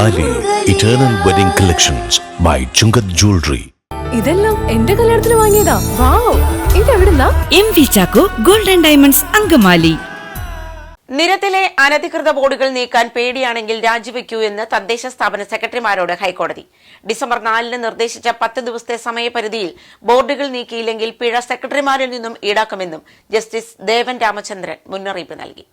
Eternal wedding collections by Chungath jewellery ഇതെല്ലാം എന്റെ കല്യാണത്തിന് വാങ്ങിയതാ. Wow ഇതെവിടുന്നാ? M V Chacko golden diamonds Angamaly. നിരത്തിലെ അനധികൃത ബോർഡുകൾ നീക്കാൻ പേടിയാണെങ്കിൽ രാജിവെക്കൂ എന്ന് തദ്ദേശ സ്ഥാപന സെക്രട്ടറിമാരോട് ഹൈക്കോടതി. ഡിസംബർ നാലിന് നിർദ്ദേശിച്ച പത്ത് ദിവസത്തെ സമയപരിധിയിൽ ബോർഡുകൾ നീക്കിയില്ലെങ്കിൽ പിഴ സെക്രട്ടറിമാരിൽ നിന്നും ഈടാക്കുമെന്നും ജസ്റ്റിസ് ദേവൻ രാമചന്ദ്രൻ മുന്നറിയിപ്പ് നൽകി.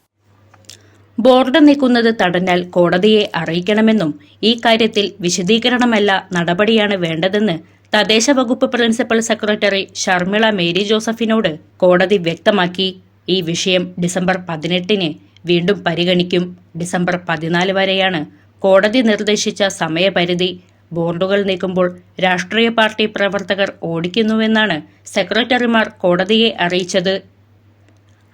ബോർഡ് നീക്കുന്നത് തടഞ്ഞാൽ കോടതിയെ അറിയിക്കണമെന്നും ഈ കാര്യത്തിൽ വിശദീകരണമല്ല നടപടിയാണ് വേണ്ടതെന്ന് തദ്ദേശ വകുപ്പ് പ്രിൻസിപ്പൽ സെക്രട്ടറി ഷർമിള മേരി ജോസഫിനോട് കോടതി വ്യക്തമാക്കി. ഈ വിഷയം ഡിസംബർ പതിനെട്ടിന് വീണ്ടും പരിഗണിക്കും. ഡിസംബർ പതിനാല് വരെയാണ് കോടതി നിർദ്ദേശിച്ച സമയപരിധി. ബോർഡുകൾ നീക്കുമ്പോൾ രാഷ്ട്രീയ പാർട്ടി പ്രവർത്തകർ ഓടിക്കുന്നുവെന്നാണ് സെക്രട്ടറിമാർ കോടതിയെ അറിയിച്ചത്.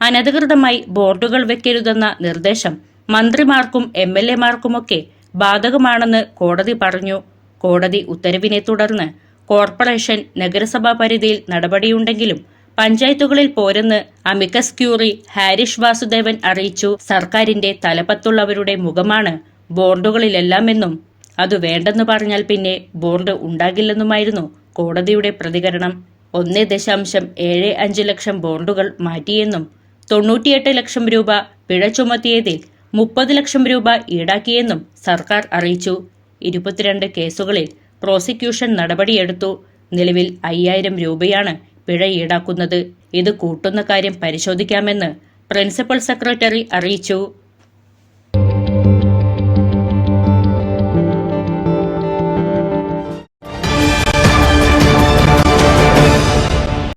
അനധികൃതമായി ബോർഡുകൾ വെക്കരുതെന്ന നിർദ്ദേശം മന്ത്രിമാർക്കും എം എൽ എമാർക്കുമൊക്കെ ബാധകമാണെന്ന് കോടതി പറഞ്ഞു. കോടതി ഉത്തരവിനെ തുടർന്ന് കോർപ്പറേഷൻ നഗരസഭാ പരിധിയിൽ നടപടിയുണ്ടെങ്കിലും പഞ്ചായത്തുകളിൽ പോരെന്ന് അമിക്കസ് ക്യൂറി ഹാരിഷ് വാസുദേവൻ അറിയിച്ചു. സർക്കാരിന്റെ തലപ്പത്തുള്ളവരുടെ മുഖമാണ് ബോർഡുകളിലെല്ലാമെന്നും അത് വേണ്ടെന്ന് പറഞ്ഞാൽ പിന്നെ ബോർഡ് ഉണ്ടാകില്ലെന്നുമായിരുന്നു കോടതിയുടെ പ്രതികരണം. ഒന്നേ ദശാംശം ഏഴ് അഞ്ച് ലക്ഷം ബോർഡുകൾ മാറ്റിയെന്നും തൊണ്ണൂറ്റിയെട്ട് ലക്ഷം രൂപ പിഴ ചുമത്തിയതിൽ മുപ്പത് ലക്ഷം രൂപ ഈടാക്കിയെന്നും സർക്കാർ അറിയിച്ചു. ഇരുപത്തിരണ്ട് കേസുകളിൽ പ്രോസിക്യൂഷൻ നടപടിയെടുത്തു. നിലവിൽ അയ്യായിരം രൂപയാണ് പിഴ ഈടാക്കുന്നത്. ഇത് കൂട്ടുന്ന കാര്യം പരിശോധിക്കാമെന്ന് പ്രിൻസിപ്പൽ സെക്രട്ടറി അറിയിച്ചു.